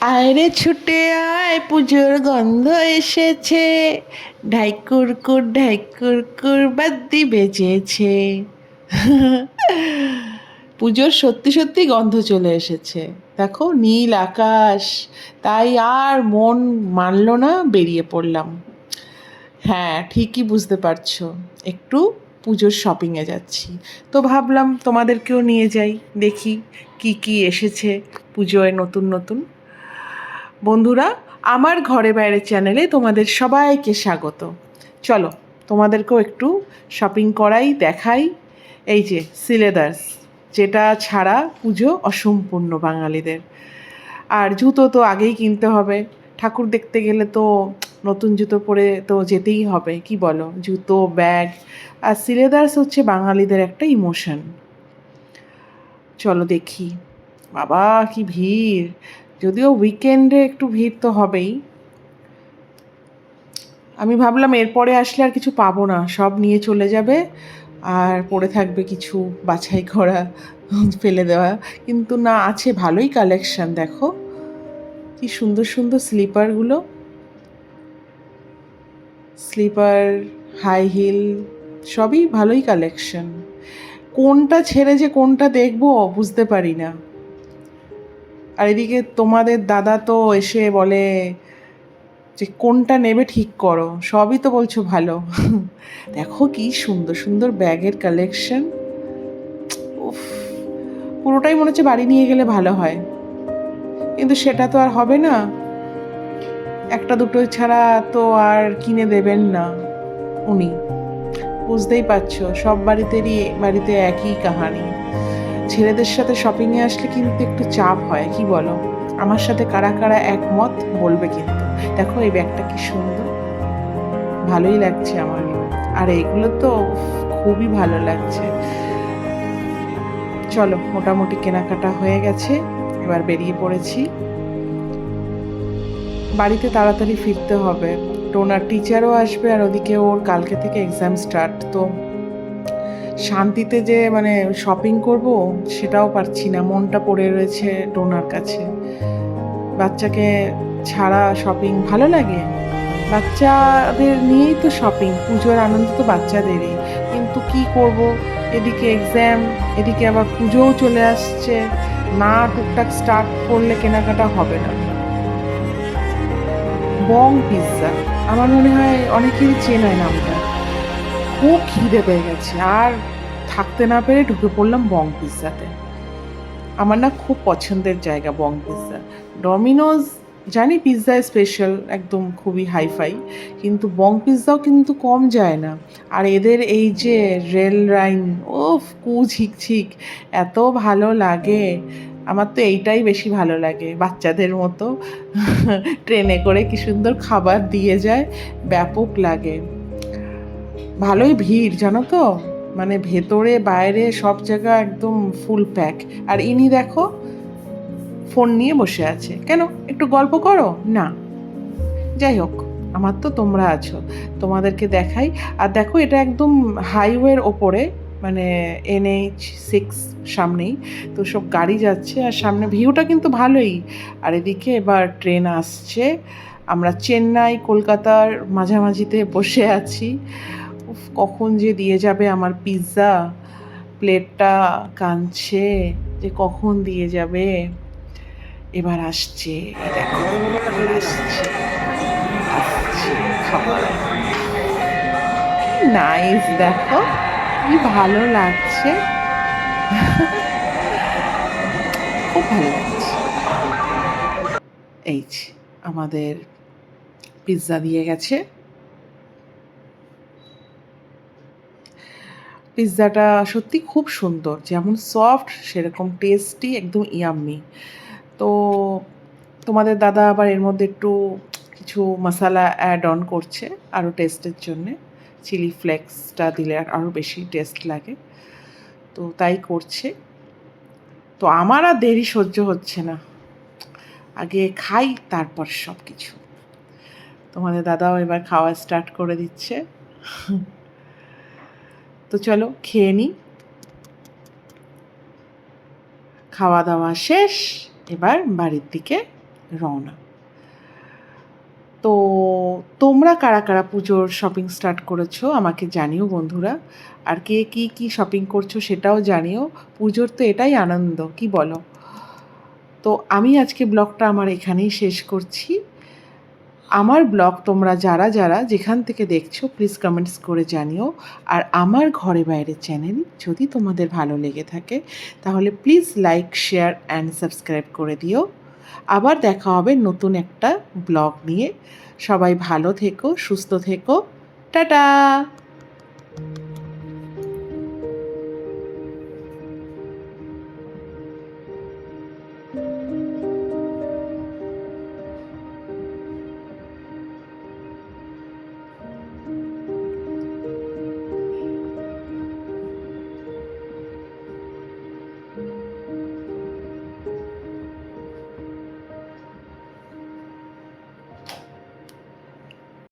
আয়রে ছুটে আয়, পুজোর গন্ধ এসেছে। ঢাইকুরকুর ঢাইকুরকুর বাদ্যি বেজেছে। পুজোর সত্যি সত্যি গন্ধ চলে এসেছে। দেখো, নীল আকাশ, তাই আর মন মানলো না, বেরিয়ে পড়লাম। হ্যাঁ ঠিকই বুঝতে পারছ, একটু পুজোর শপিংয়ে যাচ্ছি। তো ভাবলাম তোমাদেরকেও নিয়ে যাই, দেখি কি কি এসেছে পুজোয় নতুন নতুন। বন্ধুরা, আমার ঘরে বাইরে চ্যানেলে তোমাদের সবাইকে স্বাগত। চলো, তোমাদেরকেও একটু শপিং করাই, দেখাই। এই যে সিলেদার্স যেটা ছাড়া পুজো অসম্পূর্ণ বাঙালিদের। আর জুতো তো আগেই কিনতে হবে। ঠাকুর দেখতে গেলে তো নতুন জুতো পরে তো যেতেই হবে, কি বলো? জুতো, ব্যাগ। আর সিলেদার্স হচ্ছে বাঙালিদের একটা ইমোশন চলো দেখি। বাবা, কি ভিড়! যদিও উইকেন্ডে একটু ভিড় তো হবেই। আমি ভাবলাম এরপরে আসলে আর কিছু পাবো না, সব নিয়ে চলে যাবে আর পড়ে থাকবে কিছু বাছাই করা, ফেলে দেওয়া। কিন্তু না, আছে ভালোই কালেকশন দেখো। কি সুন্দর সুন্দর স্লিপারগুলো স্লিপার হাই হিল সবই ভালোই কালেকশন কোনটা ছেড়ে যে কোনটা দেখব, বুঝতে পারি না। আর এদিকে তোমাদের দাদা তো এসে বলে যে, কোনটা নেবে ঠিক করো, সবই তো বলছো ভালো। দেখো কি সুন্দর সুন্দর ব্যাগের কালেকশন উফ, পুরোটাই মনে হচ্ছে বাড়ি নিয়ে গেলে ভালো হয়। কিন্তু সেটা তো আর হবে না। একটা দুটো ছাড়া তো আর কিনে দেবেন না উনি। বুঝতেই পারছ, সব বাড়িতেরই, বাড়িতে একই কাহানি। ছেলেদের সাথে শপিংয়ে আসলে কিন্তু একটু চাপ হয়, কি বলো? আমার সাথে কারা কারা একমত বলবে কিন্তু। দেখো এই ব্যাগটা কি সুন্দর। ভালোই লাগছে আমার। আর এগুলো তো খুবই ভালো লাগছে। চলো, মোটামুটি কেনাকাটা হয়ে গেছে। এবার বেরিয়ে পড়েছি। বাড়িতে তাড়াতাড়ি ফিরতে হবে। টোনার টিচারও আসবে আর ওদিকে ওর কালকে থেকে এক্সাম স্টার্ট তো শান্তিতে যে মানে শপিং করব, সেটাও পারছি না। মনটা পড়ে রয়েছে টোনার কাছে। বাচ্চাকে ছাড়া শপিং ভালো লাগে? বাচ্চাদের নিয়েই তো শপিং পুজোর আনন্দ তো বাচ্চাদেরই। কিন্তু কি করব? এদিকে এক্সাম এদিকে আবার পুজোও চলে আসছে। না টুকটাক স্টার্ট করলে কেনাকাটা হবে না। বং পিৎজা আমার মনে হয় অনেকেরই চেনায় নামটা। খুব খিদে পেয়ে গেছে। আর থাকতে না পেরে ঢুকে পড়লাম বং পিৎজাতে। আমার না খুব পছন্দের জায়গা বং পিৎজা। ডমিনোজ, জানি পিৎজা স্পেশাল একদম খুবই হাইফাই কিন্তু বং পিৎজাও কিন্তু কম যায় না। আর এদের এই যে রেল লাইন ওফ কু ঝিকঝিক এত ভালো লাগে। আমার তো এইটাই বেশি ভালো লাগে, বাচ্চাদের মতো। ট্রেনে করে কি সুন্দর খাবার দিয়ে যায়, ব্যাপক লাগে। ভালোই ভিড়, জানো তো? মানে ভেতরে, বাইরে সব জায়গা একদম ফুল প্যাক আর ইনি দেখো ফোন নিয়ে বসে আছে। কেন? একটু গল্প করো? না। যাই হোক, আমার তো তোমরা আছো। তোমাদেরকে দেখাই। আর দেখো, এটা একদম হাইওয়ের ওপরে মানে এনএইচ সিক্স সামনেই। তো সব গাড়ি যাচ্ছে, আর সামনে ভিউটা কিন্তু ভালোই। আর এদিকে এবার ট্রেন আসছে। আমরা চেন্নাই, কলকাতার মাঝামাঝিতে বসে আছি। উফ, কখন যে দিয়ে যাবে আমার পিৎজা প্লেটটা কাঁদছে যে কখন দিয়ে যাবে। এবার আসছে দেখো আসছে নাইস দেখো কি ভালো লাগছে। খুব ভালো লাগছে। এই আমাদের পিৎজা দিয়ে গেছে। পিৎজাটা সত্যি খুব সুন্দর, যেমন সফট সেরকম টেস্টি একদম ইয়াম্মি তো তোমাদের দাদা আবার এর মধ্যে একটু কিছু মশলা অ্যাড অন করছে আরও টেস্টের জন্যে। চিলি ফ্লেক্সটা দিলে আরও বেশি টেস্ট লাগে। তো তাই করছে। তো আমার আর দেরি সহ্য হচ্ছে না। আগে খাই, তারপর সব কিছু তোমাদের দাদাও এবার খাওয়া স্টার্ট করে দিচ্ছে। তো চলো, খেয়ে নিই খাওয়া দাওয়া শেষ, এবার বাড়ির দিকে রওনা। তো তোমরা কারা কারা পুজোর শপিং স্টার্ট করেছ, আমাকে জানিও বন্ধুরা। আর কে কী কী শপিং করছ সেটাও জানিও। পুজোর তো এটাই আনন্দ, কি বলো? তো আমি আজকে ব্লগটা আমার এখানেই শেষ করছি। আমার ব্লগ তোমরা যারা যারা যেখান থেকে দেখছ প্লিজ কমেন্টস করে জানিও। আর আমার ঘরে বাইরে চ্যানেল যদি তোমাদের ভালো লেগে থাকে, তাহলে please like share and subscribe করে দিও। আবার দেখা হবে নতুন একটা ব্লগ নিয়ে। সবাই ভালো থেকো, সুস্থ থেকো। টাটা!